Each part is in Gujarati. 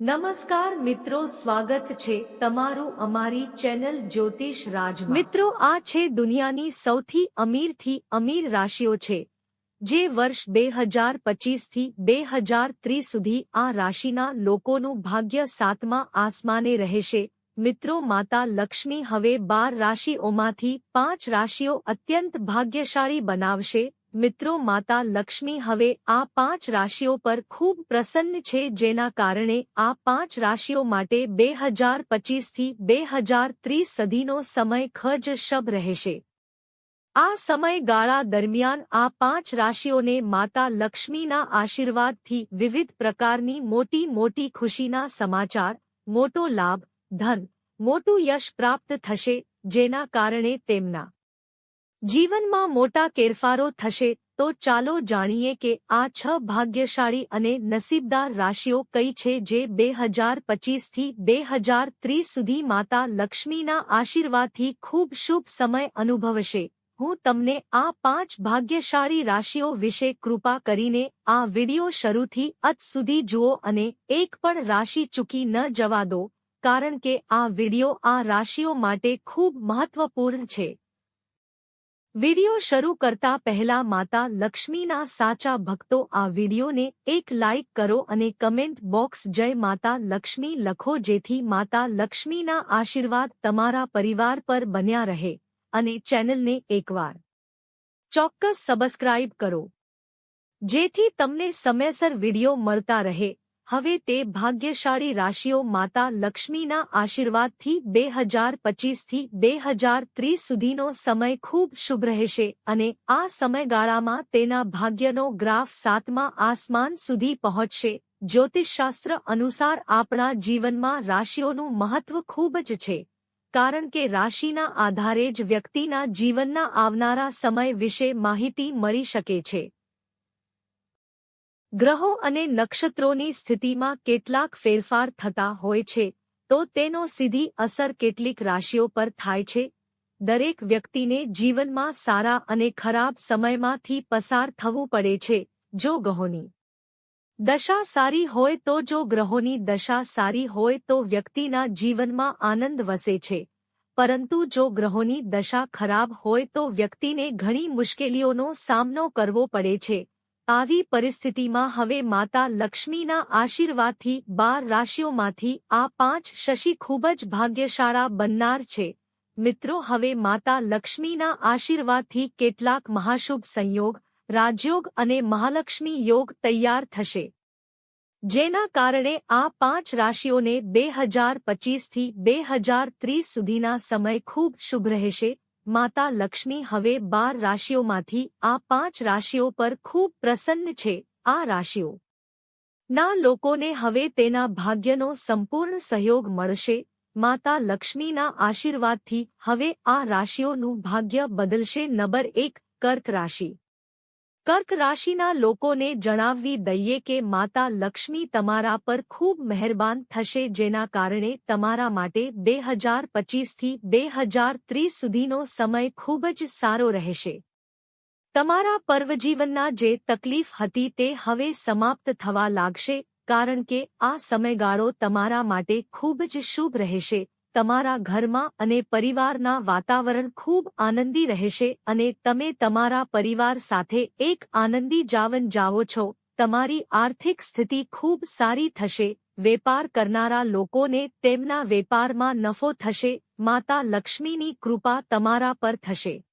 નમસ્કાર મિત્રો, સ્વાગત છે તમારું અમારી ચેનલ જ્યોતિષ રાજ મિત્રો, આ છે દુનિયાની સૌથી અમીરથી અમીર રાશિઓ છે, જે વર્ષ બે હજાર પચીસથી બે હજાર ત્રીસ સુધી આ રાશિના લોકોનું ભાગ્ય સાતમા આસમાને રહેશે. મિત્રો, માતા લક્ષ્મી હવે બાર રાશિઓમાંથી પાંચ રાશિઓ અત્યંત ભાગ્યશાળી બનાવશે. મિત્રો, માતા લક્ષ્મી હવે આ પાંચ રાશિઓ પર ખૂબ પ્રસન્ન છે, જેના કારણે આ પાંચ રાશિઓ માટે બે હજાર પચીસથી બે હજાર ત્રીસ સદીનો સમય ખજ શબ રહેશે. આ સમયગાળા દરમિયાન આ પાંચ રાશિઓને માતા લક્ષ્મીના આશીર્વાદથી વિવિધ પ્રકારની મોટી મોટી ખુશીના સમાચાર, મોટો લાભ, ધન, મોટું યશ પ્રાપ્ત થશે, જેના કારણે તેમના જીવનમાં મોટા ફેરફારો થશે, તો ચાલો જાણીએ કે આ છ ભાગ્યશાળી અને નસીબદાર રાશિઓ કઈ છે જે બે હજાર પચીસથી બે હજાર ત્રીસ સુધી માતા લક્ષ્મીના આશીર્વાદથી ખૂબ શુભ સમય અનુભવશે. હું તમને આ પાંચ ભાગ્યશાળી રાશિઓ વિશે કૃપા કરીને આ વિડિયો શરૂથી અંત સુધી જુઓ અને એક પણ રાશિ ચૂકી ન જવા દો, કારણ કે આ વિડિયો આ રાશિઓ માટે ખૂબ મહત્વપૂર્ણ છે. વિડિયો શરૂ કરતા પહેલા માતા લક્ષ્મીના સાચા ભક્તો આ વિડિયોને એક લાઇક કરો અને કમેન્ટ બોક્સ જય માતા લક્ષ્મી લખો જેથી માતા લક્ષ્મીના આશીર્વાદ તમારા પરિવાર પર બન્યા રહે અને ચેનલને એકવાર ચોક્કસ સબસ્ક્રાઇબ કરો જેથી તમને સમયસર વિડિયો મળતા રહે હવે તે ભાગ્યશાળી રાશિઓ માતા લક્ષ્મીના આશીર્વાદથી બે હજાર પચીસથી બે હજાર ત્રીસ સુધીનો સમય ખૂબ શુભ રહેશે અને આ સમયગાળામાં તેના ભાગ્યનો ગ્રાફ સાતમા આસમાન સુધી પહોંચશે. જ્યોતિષશાસ્ત્ર અનુસાર આપણા જીવનમાં રાશિઓનું મહત્વ ખૂબ જ છે, કારણ કે રાશિના આધારે જ વ્યક્તિના જીવનના આવનારા સમય વિશે માહિતી મળી શકે છે. ગ્રહો અને નક્ષત્રોની સ્થિતિમાં કેટલાક ફેરફાર થતા હોય છે, તો તેનો સીધી અસર કેટલીક રાશિઓ પર થાય છે. દરેક વ્યક્તિને જીવનમાં સારા અને ખરાબ સમયમાંથી પસાર થવું પડે છે, જો ગ્રહોની દશા સારી હોય તો જો ગ્રહોની દશા સારી હોય તો વ્યક્તિના જીવનમાં આનંદ વસે છે. પરંતુ જો ગ્રહોની દશા ખરાબ હોય તો વ્યક્તિને ઘણી મુશ્કેલીઓનો સામનો કરવો પડે છે. આવી પરિસ્થિતિમાં હવે માતા લક્ષ્મીના આશીર્વાદથી બાર રાશિઓમાંથી આ પાંચ શશી ખૂબ જ ભાગ્યશાળા બનનાર છે. મિત્રો, હવે માતા લક્ષ્મીના આશીર્વાદથી કેટલાક મહાશુભ સંયોગ, રાજયોગ અને મહાલક્ષ્મી યોગ તૈયાર થશે. જેના કારણે આ પાંચ રાશિઓને બે હજાર પચીસથી બે હજાર ત્રીસ સુધીના સમય ખૂબ શુભ રહેશે. માતા લક્ષ્મી હવે બાર રાશિઓમાંથી આ પાંચ રાશિઓ પર ખૂબ પ્રસન્ન છે, આ રાશિઓ. ના લોકોને હવે તેના ભાગ્યનો સંપૂર્ણ સહયોગ મળશે, માતા લક્ષ્મીના આશીર્વાદથી હવે આ રાશિઓનું ભાગ્ય બદલશે નંબર એક, કર્ક રાશિ. કર્ક રાશિના લોકોને જણાવવી દઈએ કે માતા લક્ષ્મી તમારા પર ખૂબ મહેરબાન થશે, જેના કારણે તમારા માટે બે હજાર પચીસથી બે હજાર ત્રીસ સુધીનો સમય ખૂબ જ સારો રહેશે. તમારા પર્વજીવનના જે તકલીફ હતી તે હવે સમાપ્ત થવા લાગશે, કારણ કે આ સમયગાળો તમારા માટે ખૂબ જ શુભ રહેશે. તમારા ઘરમાં અને પરિવારના વાતાવરણ ખૂબ આનંદી રહેશે અને તમે તમારા પરિવાર સાથે એક આનંદી જાવન જાઓ છો. તમારી આર્થિક સ્થિતિ ખૂબ સારી થશે. વેપાર કરનારા લોકોને તેમના વેપારમાં નફો થશે. માતા લક્ષ્મીની કૃપા તમારા પર થશે.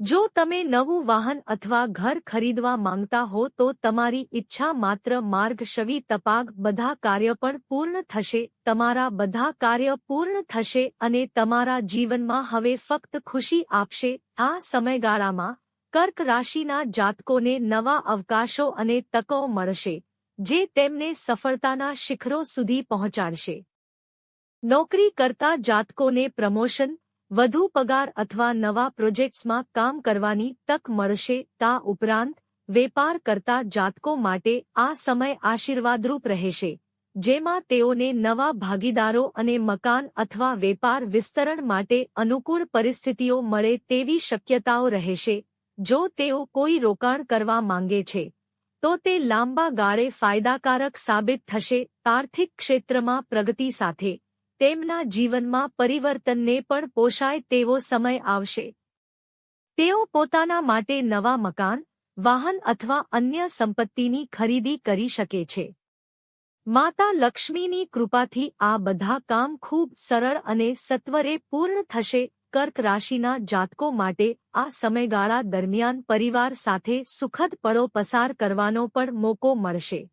જો તમે નવું વાહન અથવા ઘર ખરીદવા માંગતા હો તો તમારી ઈચ્છા માત્ર માર્ગ, શવી, તપાગ, બધા કાર્ય પણ પૂર્ણ થશે. તમારા બધા કાર્ય પૂર્ણ થશે અને તમારા જીવનમાં હવે ફક્ત ખુશી આપશે. આ સમયગાળામાં કર્ક રાશિના જાતકોને નવા અવકાશો અને તકો મળશે, જે તેમને સફળતાના શિખરો સુધી પહોંચાડશે. નોકરી કરતા જાતકોને પ્રમોશન વધુ પગાર અથવા નવા પ્રોજેક્ટ્સમાં કામ કરવાની તક મળશે તા ઉપરાંત, વેપાર કરતા જાતકો માટે આ સમય આશીર્વાદરૂપ રહેશે. જેમાં તેઓને નવા ભાગીદારો અને મકાન અથવા વેપાર વિસ્તરણ માટે અનુકૂળ પરિસ્થિતિઓ મળે તેવી શક્યતાઓ રહેશે. જો તેઓ કોઈ રોકાણ કરવા માંગે છે, તો તે લાંબા ગાળે ફાયદાકારક સાબિત થશે આર્થિક ક્ષેત્રમાં પ્રગતિ સાથે. તેમના જીવનમાં પરિવર્તનને પણ પોષાય તેવો સમય આવશે. તેઓ પોતાના માટે નવા મકાન, વાહન અથવા અન્ય સંપત્તિની ખરીદી કરી શકે છે. માતા લક્ષ્મીની કૃપાથી આ બધા કામ ખૂબ સરળ અને સત્વરે પૂર્ણ થશે કર્ક રાશિના જાતકો માટે આ સમયગાળા દરમિયાન પરિવાર સાથે સુખદ પળો પસાર કરવાનો પણ મોકો મળશે.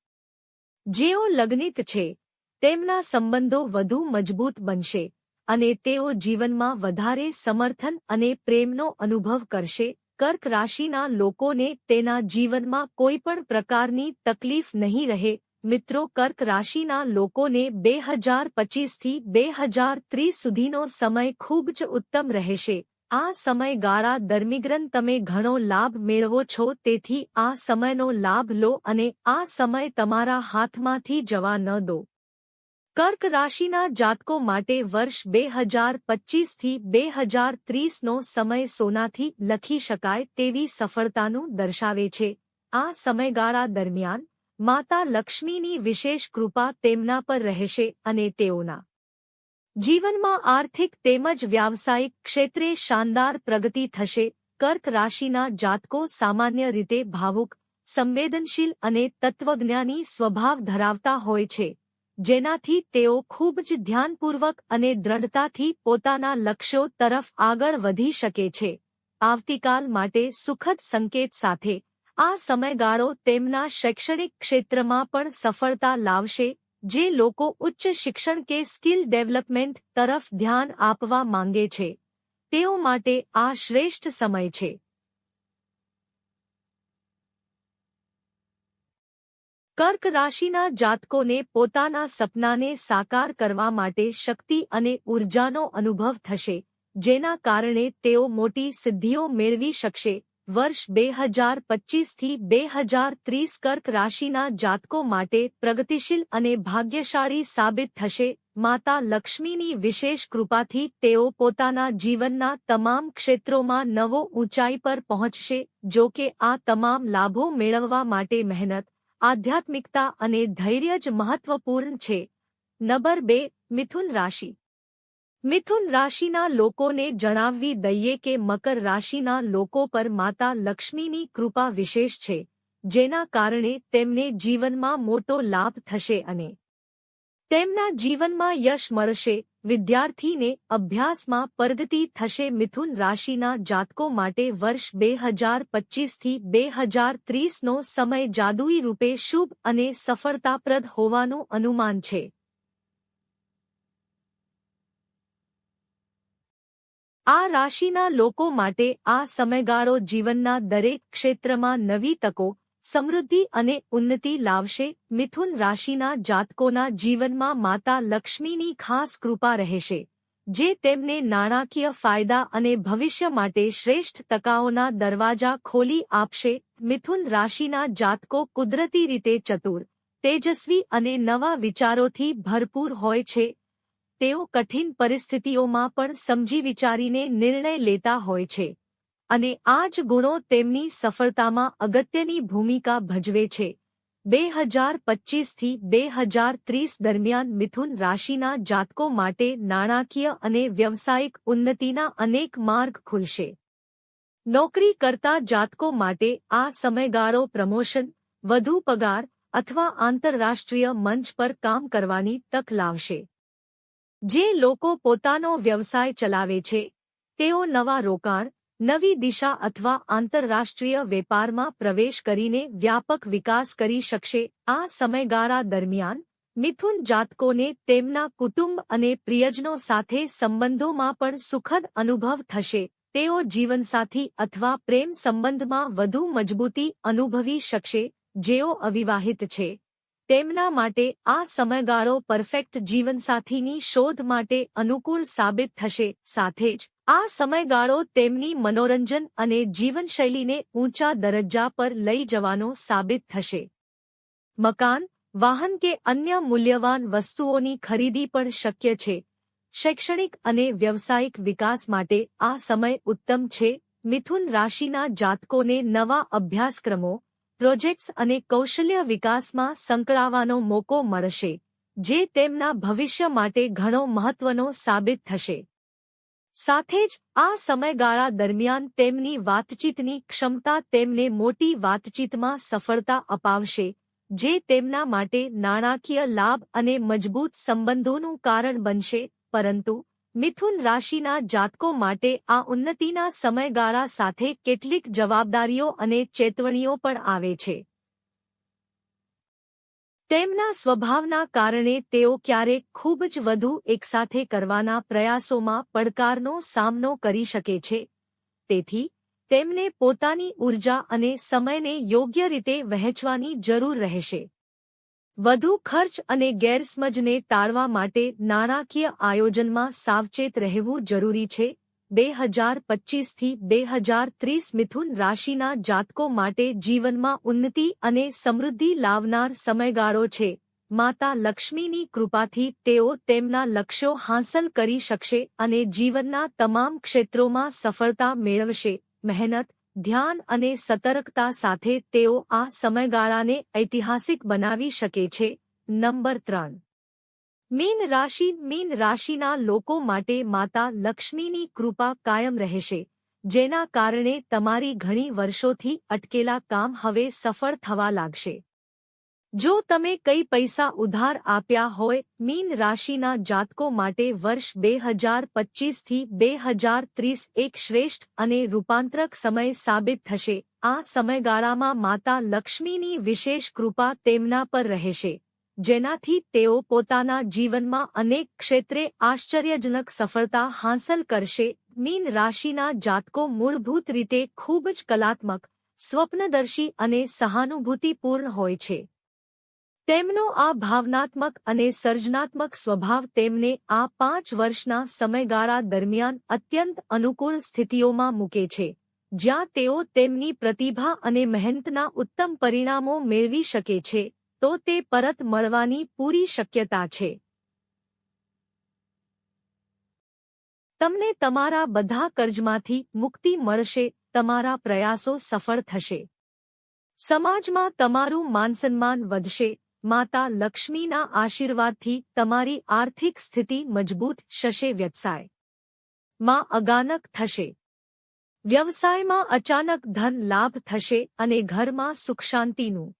જેઓ લગ્નિત છે તેમના સંબંધો વધુ મજબૂત બનશે અને તેઓ જીવનમાં વધારે સમર્થન અને પ્રેમનો અનુભવ કરશે. કર્ક રાશિના લોકોને તેના જીવનમાં કોઈપણ પ્રકારની તકલીફ નહીં રહે. મિત્રો, કર્ક રાશિના લોકોને બે હજાર પચીસથી બે હજાર ત્રીસ સુધીનો સમય ખૂબ જ ઉત્તમ રહેશે. આ સમયગાળા દરમિગ્રન તમે ઘણો લાભ મેળવો છો, તેથી આ સમયનો લાભ લો અને આ સમય તમારા હાથમાંથી જવા ન દો. કર્ક રાશિના જાતકો માટે વર્ષ બે હજાર પચીસથી બે હજાર ત્રીસનો સમય સોનાથી લખી શકાય તેવી સફળતાનું દર્શાવે છે. આ સમયગાળા દરમિયાન માતા લક્ષ્મીની વિશેષ કૃપા તેમના પર રહેશે અને તેઓના જીવનમાં આર્થિક તેમજ વ્યાવસાયિક ક્ષેત્રે શાનદાર પ્રગતિ થશે. કર્ક રાશિના જાતકો સામાન્ય રીતે ભાવુક, સંવેદનશીલ અને તત્વજ્ઞાની સ્વભાવ ધરાવતા હોય છે. જેનાથી તેઓ ખૂબ જ ધ્યાનપૂર્વક અને દ્રઢતાથી પોતાના લક્ષ્યો તરફ આગળ વધી શકે છે. આવતીકાલ માટે સુખદ સંકેત સાથે, આ સમયગાળો તેમના શૈક્ષણિક ક્ષેત્રમાં પણ સફળતા લાવશે, જે લોકો ઉચ્ચ શિક્ષણ કે સ્કિલ ડેવલપમેન્ટ તરફ ધ્યાન આપવા માંગે છે. તેઓ માટે આ શ્રેષ્ઠ સમય છે. કર્ક રાશિના જાતકોને પોતાના સપનાને સાકાર કરવા માટે શક્તિ અને ઉર્જાનો અનુભવ થશે, જેના કારણે તેઓ મોટી સિદ્ધિઓ મેળવી શકશે. વર્ષ બે હજાર પચીસથી બે હજાર ત્રીસ કર્ક રાશિના જાતકો માટે પ્રગતિશીલ અને ભાગ્યશાળી સાબિત થશે. માતા લક્ષ્મીની વિશેષ કૃપાથી તેઓ પોતાના જીવનના તમામ ક્ષેત્રોમાં નવો ઊંચાઈ પર પહોંચશે જો કે આ તમામ લાભો મેળવવા માટે મહેનત આધ્યાત્મિકતા અને ધૈર્ય જ મહત્વપૂર્ણ છે. નંબર બે, મિથુન રાશિ. મિથુન રાશિના લોકોને જણાવવી દઈએ કે મકર રાશિના લોકો પર માતા લક્ષ્મીની કૃપા વિશેષ છે, જેના કારણે તેમને જીવનમાં મોટો લાભ થશે અને તેમના જીવનમાં યશ મળશે. વિદ્યાર્થીને અભ્યાસમાં પ્રગતિ થશે મિથુન રાશિના જાતકો માટે વર્ષ બે હજાર પચીસથી બે હજાર ત્રીસનો સમય જાદુઈ રૂપે શુભ અને સફળતાપ્રદ હોવાનું અનુમાન છે. આ રાશિના લોકો માટે આ સમયગાળો જીવનના દરેક ક્ષેત્રમાં નવી તકો સમૃદ્ધિ અને ઉન્નતિ લાવશે. મિથુન રાશિના જાતકોના જીવનમાં માતા લક્ષ્મીની ખાસ કૃપા રહેશે, જે તેમને નાણાકીય ફાયદા અને ભવિષ્ય માટે શ્રેષ્ઠ તકાઓના દરવાજા ખોલી આપશે. મિથુન રાશિના જાતકો કુદરતી રીતે ચતુર, તેજસ્વી અને નવા વિચારોથી ભરપૂર હોય છે. તેઓ કઠિન પરિસ્થિતિઓમાં પણ સમજી વિચારીને નિર્ણય લેતા હોય છે. અને આ જ ગુણો તેમની સફળતામાં અગત્યની ભૂમિકા ભજવે છે. બે હજાર પચીસથી બે હજાર ત્રીસ દરમિયાન મિથુન રાશિના જાતકો માટે નાણાકીય અને વ્યવસાયિક ઉન્નતિના અનેક માર્ગ ખુલશે. નોકરી કરતા જાતકો માટે આ સમયગાળો પ્રમોશન, વધુ પગાર અથવા આંતરરાષ્ટ્રીય મંચ પર કામ કરવાની તક લાવશે. જે લોકો પોતાનો વ્યવસાય ચલાવે છે, તેઓ નવા રોકાણ નવી દિશા અથવા આંતરરાષ્ટ્રીય વેપારમાં પ્રવેશ કરીને વ્યાપક વિકાસ કરી શકશે. આ સમયગાળા દરમિયાન, મિથુન જાતકોને તેમના કુટુંબ અને પ્રિયજનો સાથે સંબંધોમાં પણ સુખદ અનુભવ થશે. તેઓ જીવનસાથી અથવા પ્રેમ સંબંધમાં વધુ મજબૂતી અનુભવી શકશે, જેઓ અવિવાહિત છે. તેમના માટે આ સમયગાળો પરફેક્ટ જીવનસાથીની શોધ માટે અનુકૂળ સાબિત થશે. સાથે જ આ સમયગાળો તેમની મનોરંજન અને જીવનશૈલીને ઊંચા દરજ્જા પર લઈ જવાનો સાબિત થશે. મકાન, વાહન કે અન્ય મૂલ્યવાન વસ્તુઓની ખરીદી પણ શક્ય છે. શૈક્ષણિક અને વ્યવસાયિક વિકાસ માટે આ સમય ઉત્તમ છે. મિથુન રાશિના જાતકોને નવા અભ્યાસક્રમો, પ્રોજેક્ટ્સ અને કૌશલ્ય વિકાસમાં સંકળાવાનો મોકો મળશે, જે તેમના ભવિષ્ય માટે ઘણો મહત્વનો સાબિત થશે. સાથે જ આ સમયગાળા દરમિયાન તેમની વાતચીતની ક્ષમતા તેમને મોટી વાતચીતમાં સફળતા અપાવશે, જે તેમના માટે નાણાકીય લાભ અને મજબૂત સંબંધોનું કારણ બનશે, પરંતુ મિથુન રાશિના જાતકો માટે આ ઉન્નતિના સમયગાળા સાથે કેટલીક જવાબદારીઓ અને ચેતવણીઓ પણ આવે છે. તેમના સ્વભાવના કારણે તેઓ ક્યારેક ખૂબ જ વધુ એકસાથે કરવાના પ્રયાસોમાં પડકારનો સામનો કરી શકે છે. તેથી, તેમને પોતાની ઊર્જા અને સમયને યોગ્ય રીતે વહેંચવાની જરૂર રહેશે. વધુ ખર્ચ અને ગેરસમજને ટાળવા માટે નાણાકીય આયોજનમાં સાવચેત રહેવું જરૂરી છે. બે હજાર પચ્ચીસથી બે હજાર ત્રીસ મિથુન રાશિના જાતકો માટે જીવનમાં ઉન્નતિ અને સમૃદ્ધિ લાવનાર સમયગાળો છે. માતા લક્ષ્મીની કૃપાથી તેઓ તેમના લક્ષ્યો હાંસલ કરી શકશે અને જીવનના તમામ ક્ષેત્રોમાં સફળતા મેળવશે. મહેનત, ધ્યાન અને સતર્કતા સાથે તેઓ આ સમયગાળાને ઐતિહાસિક બનાવી શકે છે. નંબર ત્રણ. મીન રાશિ મીન રાશિના લોકો માટે માતા લક્ષ્મીની કૃપા કાયમ રહેશે, જેના કારણે તમારી ઘણી વર્ષોથી અટકેલા કામ હવે સફળ થવા લાગશે. જો તમે કઈ પૈસા ઉધાર આપ્યા હોય, મીન રાશિના જાતકો માટે વર્ષ બે હજાર પચ્ચીસથી બે હજાર ત્રીસ એક શ્રેષ્ઠ અને રૂપાંતરક સમય સાબિત થશે. આ સમયગાળામાં માતા લક્ષ્મીની વિશેષ કૃપા તેમના પર રહેશે. જેનાથી તેઓ પોતાના જીવનમાં અનેક ક્ષેત્રે આશ્ચર્યજનક સફળતા હાંસલ કરશે. મીન રાશિના જાતકો મૂળભૂત રીતે ખૂબ જ કલાત્મક, સ્વપ્નદર્શી અને સહાનુભૂતિપૂર્ણ હોય છે. તેમનો આ ભાવનાત્મક અને સર્જનાત્મક સ્વભાવ તેમને આ પાંચ વર્ષના સમયગાળા દરમિયાન અત્યંત અનુકૂળ સ્થિતિઓમાં મૂકે છે, જ્યાં તેઓ તેમની પ્રતિભા અને મહેનતના ઉત્તમ પરિણામો મેળવી શકે છે. તો તે પરત મળવાની પૂરી શક્યતા છે. તમને તમારા બધા કર્જમાંથી મુક્તિ મળશે, તમારા પ્રયાસો સફળ થશે. સમાજમાં તમારું માનસન્માન વધશે, માતા લક્ષ્મીના આશીર્વાદથી તમારી આર્થિક સ્થિતિ મજબૂત શશે વ્યવસાયમાં અગાનક થશે. વ્યવસાયમાં અચાનક ધન લાભ થશે અને ઘરમાં સુખશાંતિનું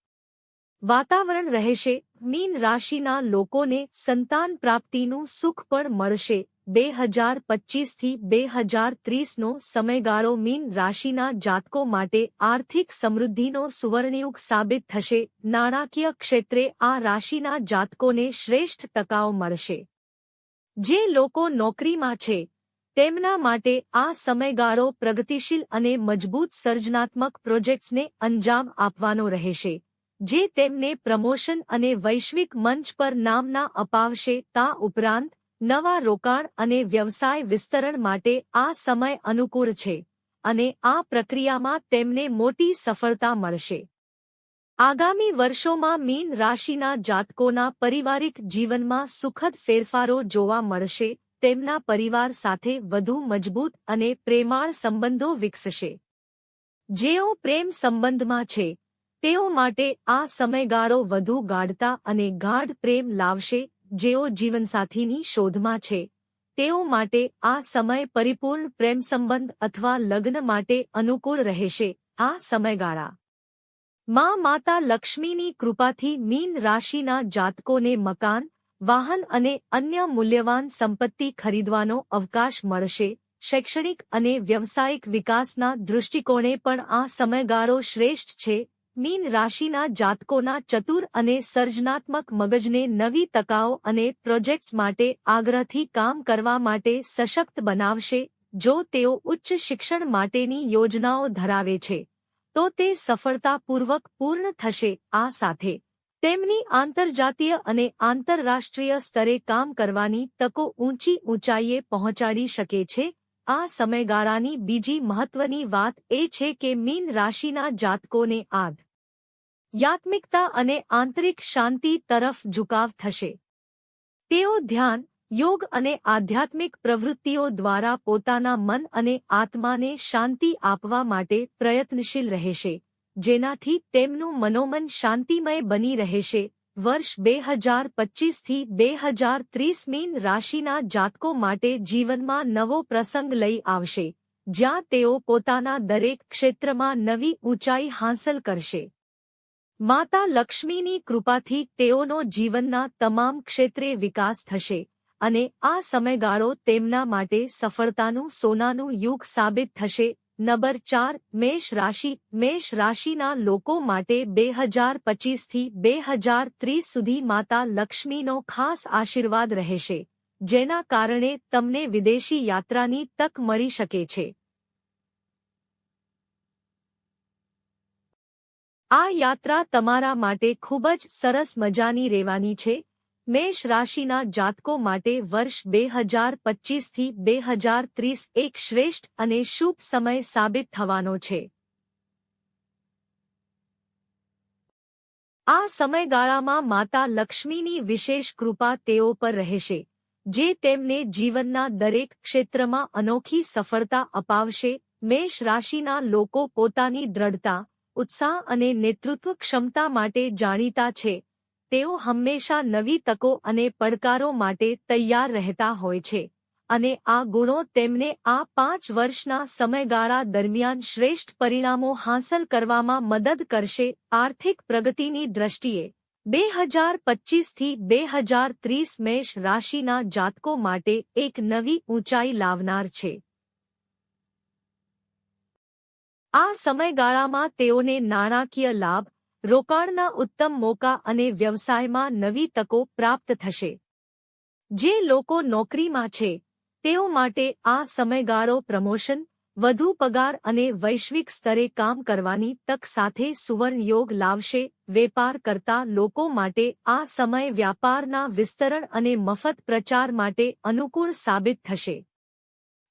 વાતાવરણ રહેશે, મીન રાશિના લોકોને સંતાન પ્રાપ્તિનું સુખ પણ મળશે. બે હજાર પચ્ચીસથી બે હજાર ત્રીસનો સમયગાળો મીન રાશિના જાતકો માટે આર્થિક સમૃદ્ધિનો સુવર્ણયુગ સાબિત થશે. નાણાકીય ક્ષેત્રે આ રાશિના જાતકોને શ્રેષ્ઠ તકાઓ મળશે. જે લોકો નોકરીમાં છે, તેમના માટે આ સમયગાળો પ્રગતિશીલ અને મજબૂત સર્જનાત્મક પ્રોજેક્ટ્સને અંજામ આપવાનો રહેશે. જે તેમને પ્રમોશન અને વૈશ્વિક મંચ પર નામના અપાવશે, તા ઉપરાંત નવા રોકાણ અને વ્યવસાય વિસ્તરણ માટે આ સમય અનુકૂળ છે અને આ પ્રક્રિયામાં તેમને મોટી સફળતા મળશે. આગામી વર્ષોમાં મીન રાશિના જાતકોના પારિવારિક જીવનમાં સુખદ ફેરફારો જોવા મળશે, તેમના પરિવાર સાથે વધુ મજબૂત અને પ્રેમાળ સંબંધો વિકસશે. જેઓ પ્રેમ સંબંધમાં છે તેઓ માટે આ સમયગાળો વધુ ગાઢતા અને ગાઢ પ્રેમ લાવશે જેઓ જીવનસાથીની શોધમાં છે. તેઓ માટે આ સમય પરિપૂર્ણ પ્રેમ સંબંધ અથવા લગ્ન માટે અનુકૂળ રહેશે. આ સમયગાળા માં માતા લક્ષ્મીની કૃપાથી મીન રાશિના જાતકોને મકાન, વાહન અને અન્ય મૂલ્યવાન સંપત્તિ ખરીદવાનો અવકાશ મળશે. શૈક્ષણિક અને વ્યવસાયિક વિકાસના દૃષ્ટિકોણે પણ આ સમયગાળો શ્રેષ્ઠ છે. મીન રાશિના જાતકોના ચતુર અને સર્જનાત્મક મગજને નવી તકાઓ અને પ્રોજેક્ટ્સ માટે આગ્રહથી કામ કરવા માટે સશક્ત બનાવશે, જો તેઓ ઉચ્ચ શિક્ષણ માટેની યોજનાઓ ધરાવે છે, તો તે સફળતાપૂર્વક પૂર્ણ થશે. આ સાથે, તેમની આંતરજાતીય અને આંતરરાષ્ટ્રીય સ્તરે કામ કરવાની તકો ઊંચી ઊંચાઈએ પહોંચાડી શકે છે. આ સમયગાળાની બીજી મહત્વની વાત એ છે કે મીન રાશિના જાતકોને આદ યાત્મિકતા અને આંતરિક શાંતિ તરફ ઝુકાવ થશે. તેઓ ધ્યાન, યોગ અને આધ્યાત્મિક પ્રવૃત્તિઓ દ્વારા પોતાના મન અને આત્માને શાંતિ આપવા માટે પ્રયત્નશીલ રહેશે, જેનાથી તેમનું મનોમન શાંતિમય બની રહેશે. વર્ષ બે હજાર પચીસથી બે હજાર ત્રીસ મીન રાશિના જાતકો માટે જીવનમાં નવો પ્રસંગ લઈ આવશે, જ્યાં તેઓ પોતાના દરેક ક્ષેત્રમાં નવી ઊંચાઈ હાંસલ કરશે. માતા લક્ષ્મીની કૃપાથી તેઓનો જીવનના તમામ ક્ષેત્રે વિકાસ થશે અને આ સમયગાળો તેમના માટે સફળતાનું સોનાનું યુગ સાબિત થશે. નંબર ચાર, મેષ રાશિ. મેષ રાશિના લોકો માટે બે હજાર પચીસથી બે હજાર ત્રીસ સુધી માતા લક્ષ્મીનો ખાસ આશીર્વાદ રહેશે, જેના કારણે તમને વિદેશી યાત્રાની તક મળી શકે છે. આ યાત્રા તમારા માટે ખૂબ જ સરસ મજાની રહેવાની છે. મેષ રાશિના જાતકો માટે વર્ષ બે હજાર પચીસથી બે હજાર ત્રીસ એક શ્રેષ્ઠ અને શુભ સમય સાબિત થવાનો છે. આ સમયગાળામાં માતા લક્ષ્મીની વિશેષ કૃપા તેઓ પર રહેશે, જે તેમને જીવનના દરેક ક્ષેત્રમાં અનોખી સફળતા અપાવશે. મેષ રાશિના લોકો પોતાની દ્રઢતા ઉત્સાહ અને નેતૃત્વ ક્ષમતા માટે જાણીતા છે. તેઓ હંમેશા નવી તકો અને પડકારો માટે તૈયાર રહેતા હોય છે. અને આ ગુણો તેમને આ પાંચ વર્ષના સમયગાળા દરમિયાન શ્રેષ્ઠ પરિણામો હાંસલ કરવામાં મદદ કરશે આર્થિક પ્રગતિની દ્રષ્ટિએ. બે હજાર પચીસથી બે હજાર ત્રીસ મેષ રાશિના જાતકો માટે એક નવી ઊંચાઈ લાવનાર છે. આ સમયગાળામાં તેઓને નાણાકીય લાભ, રોકાણના ઉત્તમ મોકા અને વ્યવસાયમાં નવી તકો પ્રાપ્ત થશે. જે લોકો નોકરીમાં છે, તેઓ માટે આ સમયગાળો પ્રમોશન, વધુ પગાર અને વૈશ્વિક સ્તરે કામ કરવાની તક સાથે સુવર્ણ યોગ લાવશે, વેપાર કરતા લોકો માટે આ સમય વ્યાપારના વિસ્તરણ અને મફત પ્રચાર માટે અનુકૂળ સાબિત થશે.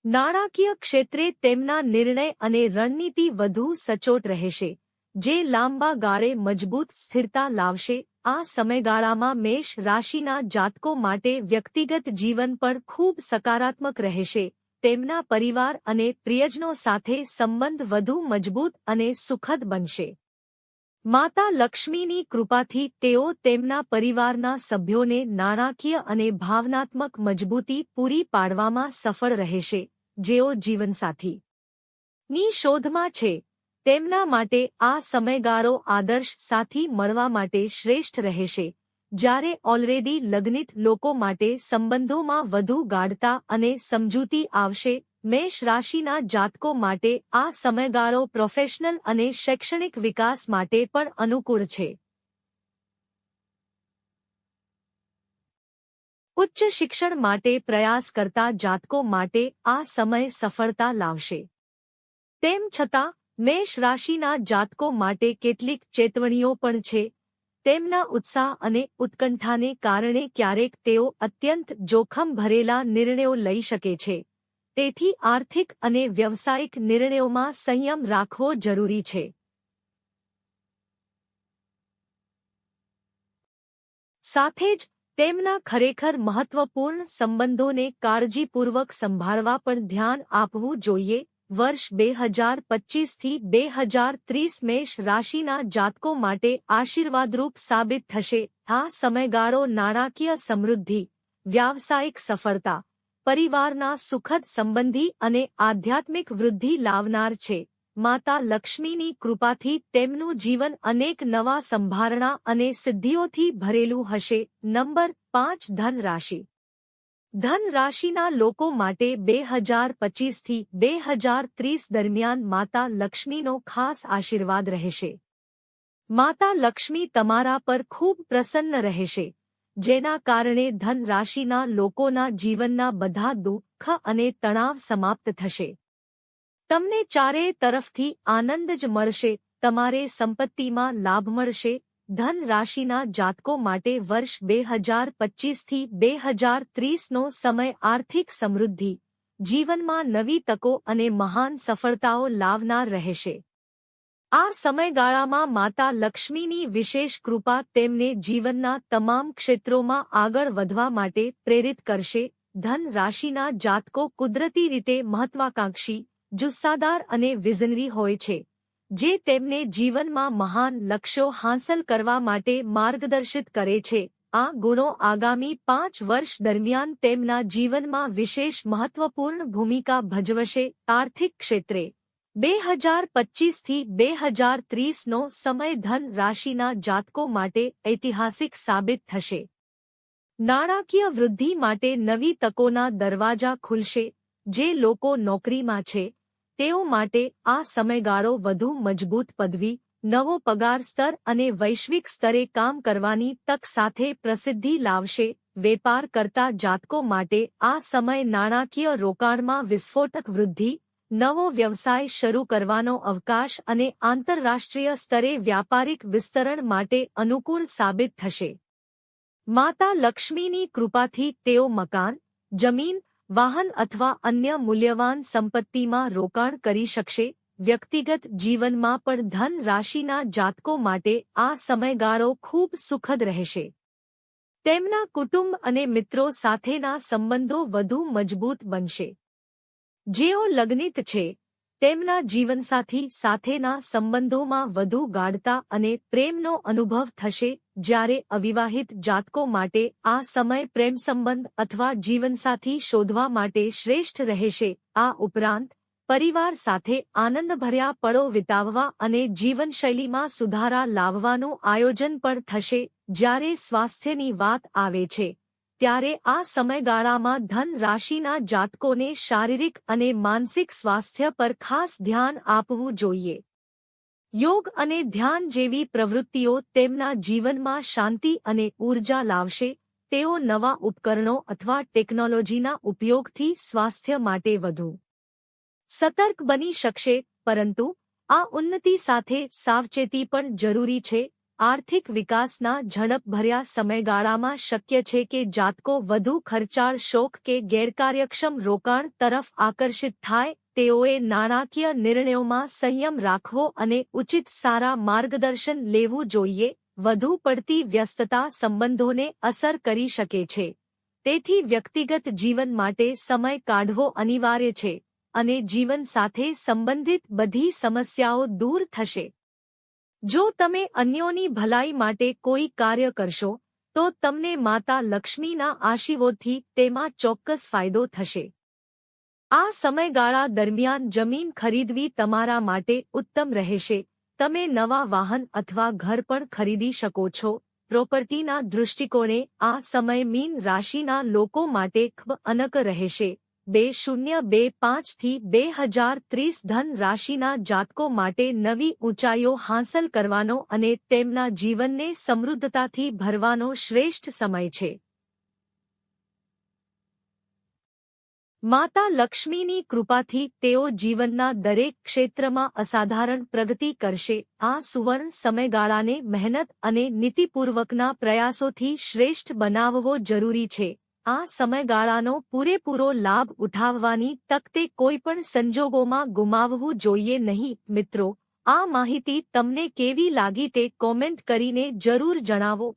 નાણાકીય ક્ષેત્રે તેમના નિર્ણય અને રણનીતિ વધુ સચોટ રહેશે, જે લાંબા ગાળે મજબૂત સ્થિરતા લાવશે. આ સમયગાળામાં મેષ રાશિના જાતકો માટે વ્યક્તિગત જીવન પણ ખૂબ સકારાત્મક રહેશે. તેમના પરિવાર અને પ્રિયજનો સાથે સંબંધ વધુ મજબૂત અને સુખદ બનશે. માતા લક્ષ્મીની કૃપાથી તેઓ તેમના પરિવારના સભ્યોને નાણાકીય અને ભાવનાત્મક મજબૂતી પૂરી પાડવામાં સફળ રહેશે. જેઓ જીવનસાથી. ની શોધમાં છે, તેમના માટે આ સમયગાળો આદર્શ સાથી મળવા માટે શ્રેષ્ઠ રહેશે, જ્યારે ઓલરેડી લગ્નિત લોકો માટે સંબંધોમાં વધુ ગાઢતા અને સમજૂતી આવશે, મેષ રાશિના જાતકો માટે આ સમયગાળો પ્રોફેશનલ અને શૈક્ષણિક વિકાસ માટે પણ અનુકૂળ છે. ઉચ્ચ શિક્ષણ માટે પ્રયાસ કરતા જાતકો માટે આ સમય સફળતા લાવશે. તેમ છતાં, મેષ રાશિના જાતકો માટે કેટલીક ચેતવણીઓ પણ છે. તેમના ઉત્સાહ અને ઉત્કંઠાને કારણે ક્યારેક તેઓ અત્યંત જોખમ ભરેલા નિર્ણયો લઈ શકે છે. તેથી આર્થિક અને વ્યવસાયિક નિર્ણયોમાં સંયમ રાખવો જરૂરી છે. સાથે જ તેમના ખરેખર મહત્વપૂર્ણ સંબંધોને કાળજીપૂર્વક સંભાળવા પણ ધ્યાન આપવું જોઈએ. વર્ષ બે હજાર પચીસથી બે હજાર ત્રીસ મેષ રાશિના જાતકો માટે આશીર્વાદરૂપ સાબિત થશે. આ સમયગાળો નાણાકીય સમૃદ્ધિ, વ્યાવસાયિક સફળતા, પરિવારના સુખદ સંબંધી અને આધ્યાત્મિક વૃદ્ધિ લાવનાર છે. માતા લક્ષ્મીની કૃપાથી તેમનું જીવન અનેક નવા સંભારણા અને સિદ્ધિઓથી ભરેલું હશે. નંબર પાંચ ધન રાશિ ધન રાશિના લોકો માટે બે હજાર પચીસથી બે હજાર ત્રીસ દરમિયાન માતા લક્ષ્મીનો ખાસ આશીર્વાદ રહેશે. માતા લક્ષ્મી તમારા પર ખૂબ પ્રસન્ન રહેશે, જેના કારણે ધન રાશિના લોકોના જીવનના બધા દુઃખ અને તણાવ સમાપ્ત થશે. તમને ચારે તરફથી આનંદ જ મળશે, તમારે સંપત્તિમાં લાભ મળશે, ધન રાશિના જાતકો માટે વર્ષ બે હજાર પચીસથી બે હજાર ત્રીસનો સમય આર્થિક સમૃદ્ધિ, જીવનમાં નવી તકો અને મહાન સફળતાઓ લાવનાર રહેશે. આ સમયગાળામાં માતા લક્ષ્મીની વિશેષ કૃપા તેમને જીવનના તમામ ક્ષેત્રોમાં આગળ વધવા માટે પ્રેરિત કરશે, ધન રાશિના જાતકો કુદરતી રીતે મહત્વાકાંક્ષી જુસ્સાદાર અને વિઝનરી હોય છે, જે તેમને જીવનમાં મહાન લક્ષ્યો હાંસલ કરવા માટે માર્ગદર્શિત કરે છે. આ ગુણો આગામી પાંચ વર્ષ દરમિયાન તેમના જીવનમાં વિશેષ મહત્વપૂર્ણ ભૂમિકા ભજવશે. આર્થિક ક્ષેત્રે બે હજાર પચીસથી બે હજાર ત્રીસનો સમય ધન રાશિના જાતકો માટે ઐતિહાસિક સાબિત થશે. નાણાકીય વૃદ્ધિ માટે નવી તકોના દરવાજા ખુલશે, જે લોકો નોકરીમાં છે. તેઓ માટે આ સમયગાળો વધુ મજબૂત પદવી, નવો પગાર સ્તર અને વૈશ્વિક સ્તરે કામ કરવાની તક સાથે પ્રસિદ્ધિ લાવશે. વેપાર કરતા જાતકો માટે આ સમય નાણાકીય રોકાણમાં વિસ્ફોટક વૃદ્ધિ, નવો વ્યવસાય શરૂ કરવાનો અવકાશ અને આંતરરાષ્ટ્રીય સ્તરે વ્યાપારિક વિસ્તરણ માટે અનુકૂળ સાબિત થશે. માતા લક્ષ્મીની કૃપાથી તેઓ મકાન, જમીન વાહન અથવા અન્ય મૂલ્યવાન સંપત્તિમાં રોકાણ કરી શકશે. વ્યક્તિગત જીવનમાં પણ ધન રાશિના જાતકો માટે આ સમયગાળો ખૂબ સુખદ રહેશે. તેમના કુટુંબ અને મિત્રો સાથેના સંબંધો વધુ મજબૂત બનશે. જેઓ લગ્નિત છે, તેમના જીવનસાથી સાથેના સંબંધોમાં વધુ ગાઢતા અને પ્રેમનો અનુભવ થશે. જ્યારે અવિવાહિત જાતકો માટે આ સમય પ્રેમ સંબંધ અથવા જીવનસાથી શોધવા માટે શ્રેષ્ઠ રહેશે, આ ઉપરાંત પરિવાર સાથે આનંદભર્યા પળો વિતાવવા અને જીવનશૈલીમાં સુધારા લાવવાનું આયોજન પણ થશે, જ્યારે સ્વાસ્થ્યની વાત આવે છે, ત્યારે આ સમયગાળામાં ધન રાશિના જાતકોને શારીરિક અને માનસિક સ્વાસ્થ્ય પર ખાસ ધ્યાન આપવું જોઈએ. યોગ અને ધ્યાન જેવી પ્રવૃત્તિઓ તેમના જીવનમાં શાંતિ અને ઊર્જા લાવશે, તેઓ નવા ઉપકરણો અથવા ટેકનોલોજીના ઉપયોગથી સ્વાસ્થ્ય માટે વધુ સતર્ક બની શકશે, પરંતુ આ ઉન્નતિ સાથે સાવચેતી પણ જરૂરી છે. આર્થિક વિકાસના ઝડપભર્યા સમયગાળામાં શક્ય છે કે જાતકો વધુ ખર્ચાળ શોખ કે ગેરકાર્યક્ષમ રોકાણ તરફ આકર્ષિત થાય તેઓએ નાણાકીય નિર્ણયોમાં સંયમ રાખવો અને ઉચિત સારા માર્ગદર્શન લેવું જોઈએ, વધુ પડતી વ્યસ્તતા સંબંધોને અસર કરી શકે છે. તેથી વ્યક્તિગત જીવન માટે સમય કાઢવો અનિવાર્ય છે અને જીવન સાથે સંબંધિત બધી સમસ્યાઓ દૂર થશે. જો તમે અન્યોની ભલાઈ માટે કોઈ કાર્ય કરશો, તો તમને માતા લક્ષ્મીના આશીર્વાદથી તેમાં ચોક્કસ ફાયદો થશે. આ સમયગાળા દરમિયાન જમીન ખરીદવી તમારા માટે ઉત્તમ રહેશે. તમે નવા વાહન અથવા ઘર પણ ખરીદી શકો છો. પ્રોપર્ટીના દૃષ્ટિકોણે આ સમય મીન રાશિના લોકો માટે ખૂબ અનક રહેશે. બે શૂન્ય બે પાંચથી બે હજાર ત્રીસ ધન રાશિના જાતકો માટે નવી ઊંચાઈઓ હાંસલ કરવાનો અને તેમના જીવનને સમૃદ્ધતાથી ભરવાનો શ્રેષ્ઠ સમય છે. માતા લક્ષ્મીની કૃપાથી તેઓ જીવનના દરેક ક્ષેત્રમાં અસાધારણ પ્રગતિ કરશે. આ સુવર્ણ સમયગાળાને મહેનત અને નીતિપૂર્વકના પ્રયાસોથી શ્રેષ્ઠ બનાવવો જરૂરી છે. આ સમયગાળાનો પૂરેપૂરો લાભ ઉઠાવવાની તક તે કોઈપણ સંજોગોમાં ગુમાવવું જોઈએ નહીં. મિત્રો, આ માહિતી તમને કેવી લાગી તે કોમેન્ટ કરીને જરૂર જણાવો.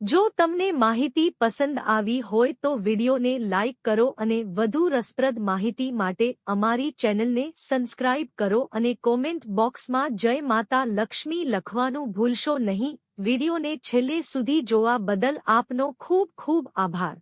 જો તમને માહિતી પસંદ આવી હોય તો વિડિયોને લાઇક કરો અને વધુ રસપ્રદ માહિતી માટે અમારી ચેનલને સબસ્ક્રાઇબ કરો અને કોમેન્ટ બોક્સમાં જય માતા લક્ષ્મી લખવાનું ભૂલશો નહીં. વિડિયોને છેલ્લે સુધી જોવા બદલ આપનો ખૂબ ખૂબ આભાર.